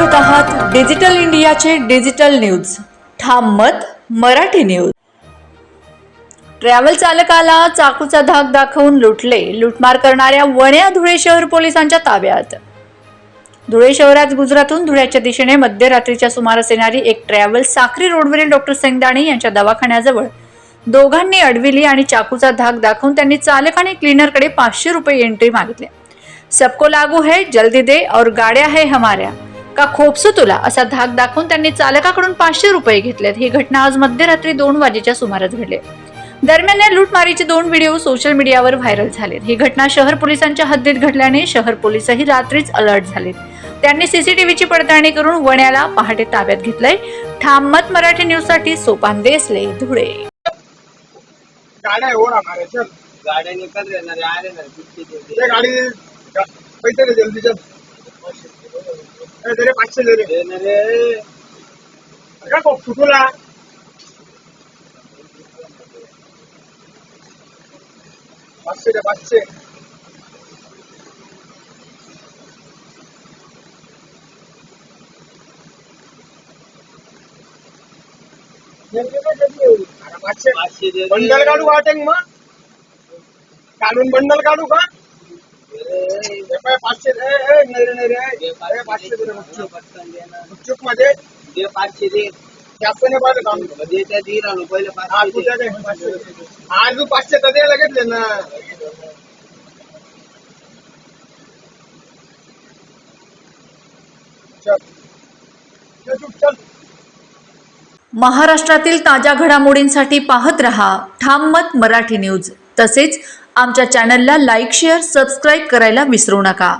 Digital इंडियाचे digital news. ठाम मत मराठी न्यूज. ट्रॅव्हल चालकाला चाकूचा धाक दाखवून लुटले लुटमार करणाऱ्या वण्या धुळे शहर पोलिसांच्या ताब्यात. धुळे शहरात गुजरातून धुळ्याच्या दिशेने मध्यरात्रीच्या सुमारास येणारी एक ट्रॅव्हल साक्री रोडवरील डॉक्टर सेंगदाणे यांच्या दवाखान्याजवळ. दोघांनी अडविली आणि चाकूचा धाक दाखवून त्यांनी चालक आणि क्लीनरकडे पाचशे रुपये एंट्री मागितले. सबको लागू है जल्दी दे और गाड्या है हमाऱ्या. का खोपसू तुला असा धाक दाखवून त्यांनी चालकाकडून पाचशे रुपये घेतलेत. ही घटना आज मध्यरात्री दोन वाजेच्या सुमारास घडली. दरम्यान या लूटमारीचे दोन व्हिडिओ सोशल मीडियावर व्हायरल झालेत. ही घटना शहर पोलिसांच्या हद्दीत घडल्याने शहर पोलिसही रात्रीच अलर्ट झालेत. त्यांनी सीसीटीव्हीची पडताळणी करून वण्याला पहाटे ताब्यात घेतलंय. ठाम मत मराठी न्यूजसाठी सोपान देसले धुळे. गाड्या हमारे चल गाड्या निकल रहे ना रे आ रहे ना गाड़ी पैसे दे जल्दी चल पाचशे फुटूला. पाचशे पाचशे. पाचशे. पाचशे. बंडल काढू वाटेल मग? काढून बंडल काढू का? पाचशे पाचशे मध्ये दे दे जास्त नाही काम. दे त्या पहिले पाचशे आज तू पाचशे तर द्यायला घेतले ना. चल. चल महाराष्ट्रातील ताज्या घडामोडींसाठी पाहत रहा ठाम मत मराठी न्यूज. तसेच आमच्या चॅनलला लाईक शेअर सबस्क्राईब करायला विसरू नका.